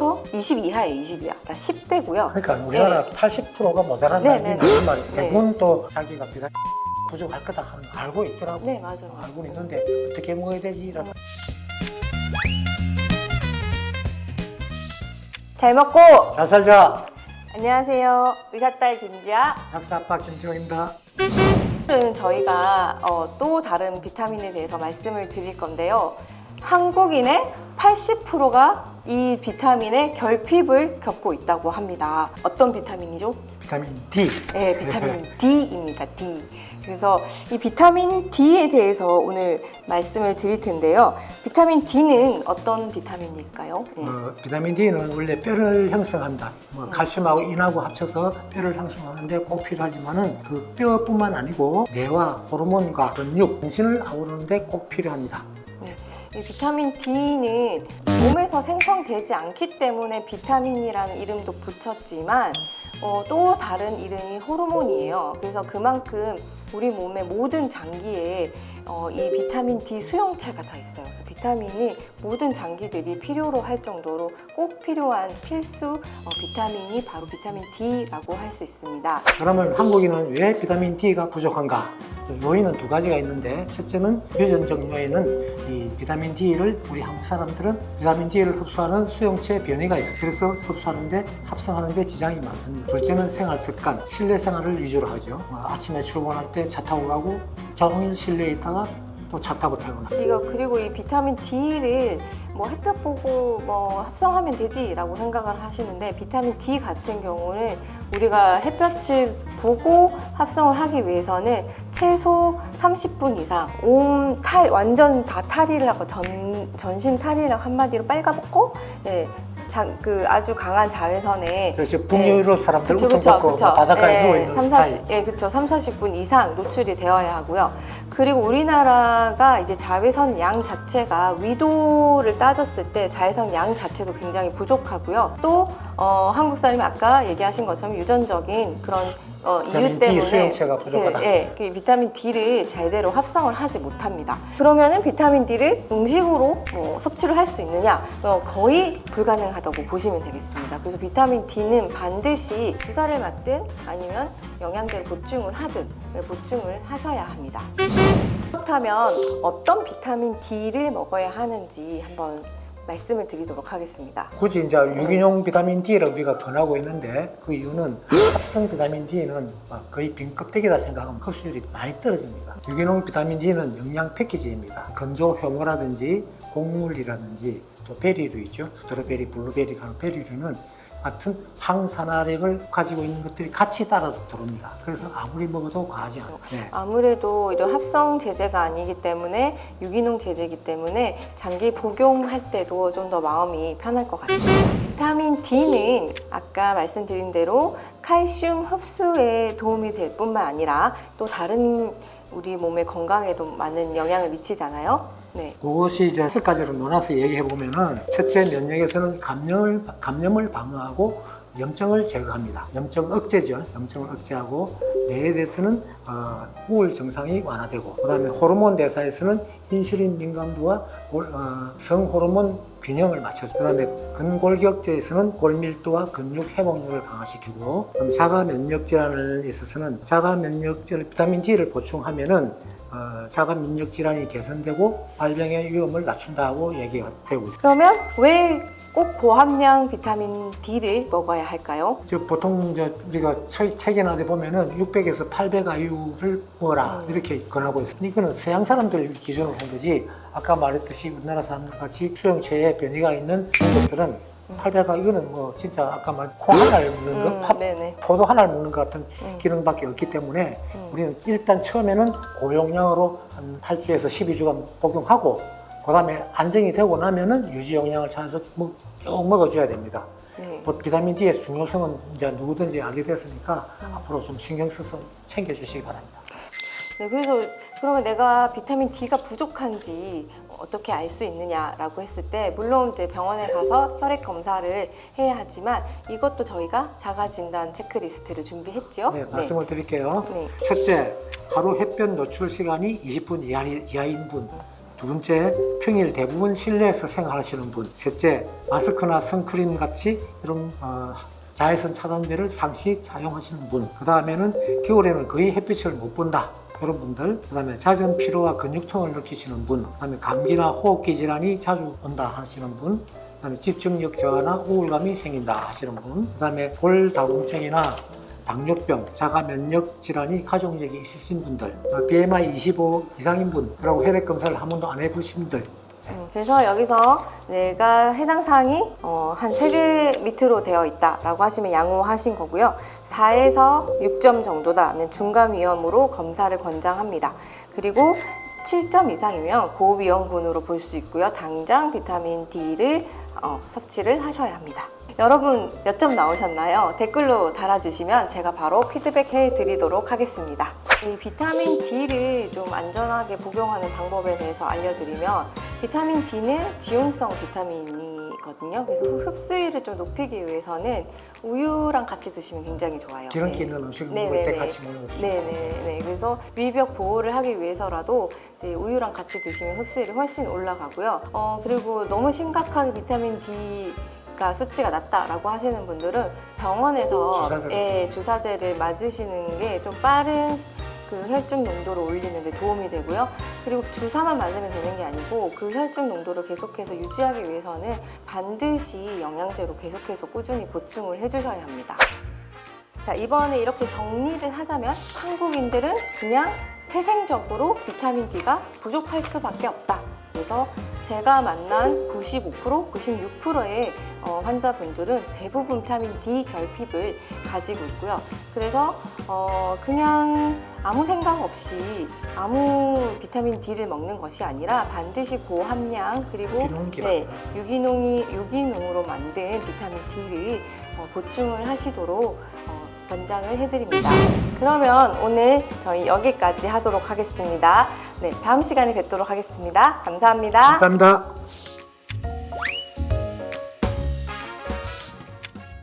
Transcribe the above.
10대에서 20 이하에 20 이하, 그러니까 10대고요. 그러니까 우리나라 80%가 모자란다는 네, 네, 무슨 말이 네. 대부분 또 자기가 비단 부족할 거다 하는 거 알고 있더라고. 네, 맞아요. 알고 있는데 어떻게 먹어야 되지라고. 잘 먹고 잘 살자. 안녕하세요. 의사딸 김지아. 박사 아빠 김지호입니다. 오늘은 저희가 어, 또 다른 비타민에 대해서 말씀을 드릴 건데요. 한국인의 80%가 이 비타민의 결핍을 겪고 있다고 합니다. 어떤 비타민이죠? 비타민 D. 네, 비타민 D입니다. D. 그래서 이 비타민 D에 대해서 오늘 말씀을 드릴 텐데요. 비타민 D는 어떤 비타민일까요? 네. 어, 비타민 D는 원래 뼈를 형성한다. 뭐 칼슘하고 인하고 합쳐서 뼈를 형성하는데 꼭 필요하지만은 그 뼈뿐만 아니고 뇌와 호르몬과 근육, 전신을 아우르는데 꼭 필요합니다. 이 비타민 D는 몸에서 생성되지 않기 때문에 비타민이라는 이름도 붙였지만 어, 또 다른 이름이 호르몬이에요. 그래서 그만큼 우리 몸의 모든 장기에 어, 이 비타민 D 수용체가 다 있어요. 그래서 비타민이 모든 장기들이 필요로 할 정도로 꼭 필요한 필수 어, 비타민이 바로 비타민 D라고 할 수 있습니다. 그러면 한국인은 왜 비타민 D가 부족한가? 요인은 두 가지가 있는데 첫째는 유전적 요인은 이 비타민 D를 우리 한국 사람들은 비타민 D를 흡수하는 수용체 변이가 있어요. 그래서 흡수하는데 합성하는데 지장이 많습니다. 둘째는 생활 습관, 실내 생활을 위주로 하죠. 뭐 아침에 출근할 때 차 타고 가고 종일 실내에 있다가 또차 타고 퇴근하고 이거 그리고 이 비타민 D를 뭐 햇볕 보고 뭐 합성하면 되지라고 생각을 하시는데 비타민 D 같은 경우는 우리가 햇볕을 보고 합성을 하기 위해서는 최소 30분 이상 온 탈 완전 다 탈의를 하고 전 전신 탈의를 한마디로 빨가벗고 예, 자, 그 아주 강한 자외선에 그래서 북유럽 사람들 그쵸, 우통 그쵸, 벗고 그쵸. 바닷가에 예, 누워 있는 3, 스타일. 40, 예, 그쵸. 3, 40분 이상 노출이 되어야 하고요. 그리고 우리나라가 이제 자외선 양 자체가 위도를 따졌을 때 자외선 양 자체도 굉장히 부족하고요. 또 어, 한국 사람이 아까 얘기하신 것처럼 유전적인 그런 어, 이유 비타민 D 때문에 수용체가 부족하다. 그, 예, 그 비타민 D를 제대로 합성을 하지 못합니다. 그러면은 비타민 D를 음식으로 뭐 섭취를 할 수 있느냐? 어, 거의 불가능하다고 보시면 되겠습니다. 그래서 비타민 D는 반드시 주사를 맞든 아니면 영양제를 보충을 하든 네, 보충을 하셔야 합니다. 그렇다면 어떤 비타민 D를 먹어야 하는지 한번 말씀을 드리도록 하겠습니다. 굳이 이제 유기농 비타민 D를 우리가 권하고 있는데 그 이유는 합성 비타민 D는 거의 빈 껍데기라 생각하면 흡수율이 많이 떨어집니다. 유기농 비타민 D는 영양 패키지입니다. 건조 효모라든지 곡물이라든지 또 베리류 있죠. 스트로베리, 블루베리 같은 베리류는 같은 항산화력을 가지고 있는 것들이 같이 따라 들어옵니다. 그래서 아무리 먹어도 과하지 않아요. 네. 아무래도 이런 합성 제제가 아니기 때문에 유기농 제제이기 때문에 장기 복용할 때도 좀 더 마음이 편할 것 같습니다. 비타민 D는 아까 말씀드린 대로 칼슘 흡수에 도움이 될 뿐만 아니라 또 다른 우리 몸의 건강에도 많은 영향을 미치잖아요. 네. 그것이 이제 여섯 가지로 나눠서 얘기해 보면은 첫째 면역에서는 감염을 감염을 방어하고 염증을 제거합니다. 염증 억제죠. 염증을 억제하고 뇌에 대해서는 어, 우울 증상이 완화되고 그다음에 호르몬 대사에서는 인슐린 민감도와 골- 어, 성 호르몬 균형을 맞춰줘. 그다음에 근골격제에서는 골밀도와 근육 회복력을 강화시키고 자가 면역 질환에 있어서는 자가 면역 질 비타민 D를 보충하면은 어, 자가 면역 질환이 개선되고 발병의 위험을 낮춘다고 얘기가 되고 있습니다. 그러면 왜 꼭 고함량 비타민 D를 먹어야 할까요? 저 보통 이제 우리가 책, 책이나 어디 보면은 600에서 800 IU를 먹어라 음. 이렇게 권하고 있습니다. 이거는 서양 사람들 기준으로 한 거지 아까 말했듯이 우리나라 사람들 같이 수용체에 변이가 있는 것들은 800 이거는 뭐 진짜 아까 말콩 하나를 먹는 거, 음, 팥, 네네. 포도 하나를 먹는 것 같은 음. 기능밖에 없기 때문에 음. 우리는 일단 처음에는 고용량으로 한 8주에서 12주간 복용하고 그다음에 안정이 되고 나면은 유지 용량을 찾아서 뭐, 쭉 먹어줘야 됩니다. 네. 뭐 비타민 D의 중요성은 이제 누구든지 알게 됐으니까 음. 앞으로 좀 신경 써서 챙겨주시기 바랍니다. 네, 그래서 그러면 내가 비타민 D가 부족한지 어떻게 알 수 있느냐라고 했을 때 물론 이제 병원에 가서 혈액 검사를 해야 하지만 이것도 저희가 자가 진단 체크리스트를 준비했죠. 네, 말씀을 드릴게요. 네. 첫째, 하루 햇볕 노출 시간이 20분 이하, 이하인 분. 두 번째, 평일 대부분 실내에서 생활하시는 분. 셋째, 마스크나 선크림 같이 이런 어, 자외선 차단제를 상시 사용하시는 분. 그 다음에는 겨울에는 거의 햇빛을 못 본다. 그런 분들, 그 다음에 잦은 피로와 근육통을 느끼시는 분, 그 다음에 감기나 호흡기 질환이 자주 온다 하시는 분, 그 다음에 집중력 저하나 우울감이 생긴다 하시는 분, 그 다음에 골다공증이나 당뇨병, 자가 면역 질환이 가족력이 있으신 분들, 어, BMI 25 이상인 분, 그리고 혈액 검사를 한 번도 안 해보신 분들, 음, 그래서 여기서 내가 해당 사항이 어, 한 3개 밑으로 되어 있다라고 하시면 양호하신 거고요. 4에서 6점 정도다 하면 중간 위험으로 검사를 권장합니다. 그리고 7점 이상이면 고위험군으로 볼 수 있고요. 당장 비타민 D를 어, 섭취를 하셔야 합니다. 여러분 몇 점 나오셨나요? 댓글로 달아주시면 제가 바로 피드백 해 드리도록 하겠습니다. 이 비타민 D를 좀 안전하게 복용하는 방법에 대해서 알려드리면 비타민 D는 지용성 비타민이거든요. 그래서 흡수율을 좀 높이기 위해서는 우유랑 같이 드시면 굉장히 좋아요. 기름기 네. 있는 음식 네, 먹을 때 네, 같이 먹는 음식. 네네 네. 그래서 위벽 보호를 하기 위해서라도 이제 우유랑 같이 드시면 흡수율이 훨씬 올라가고요. 어, 그리고 너무 심각하게 비타민 D가 수치가 낮다라고 하시는 분들은 병원에서 주사제를. 예, 주사제를 맞으시는 게 좀 빠른 그 혈중 농도를 올리는 데 도움이 되고요. 그리고 주사만 맞으면 되는 게 아니고 그 혈중 농도를 계속해서 유지하기 위해서는 반드시 영양제로 계속해서 꾸준히 보충을 해주셔야 합니다. 자, 이번에 이렇게 정리를 하자면 한국인들은 그냥 태생적으로 비타민 D가 부족할 수밖에 없다. 그래서 제가 만난 95%, 96%의 어, 환자분들은 대부분 비타민 D 결핍을 가지고 있고요. 그래서 어, 그냥 아무 생각 없이 아무 비타민 D를 먹는 것이 아니라 반드시 고함량 그리고 기능. 네, 유기농이 유기농으로 만든 비타민 D를 어, 보충을 하시도록 어, 권장을 해드립니다. 그러면 오늘 저희 여기까지 하도록 하겠습니다. 네, 다음 시간에 뵙도록 하겠습니다. 감사합니다. 감사합니다.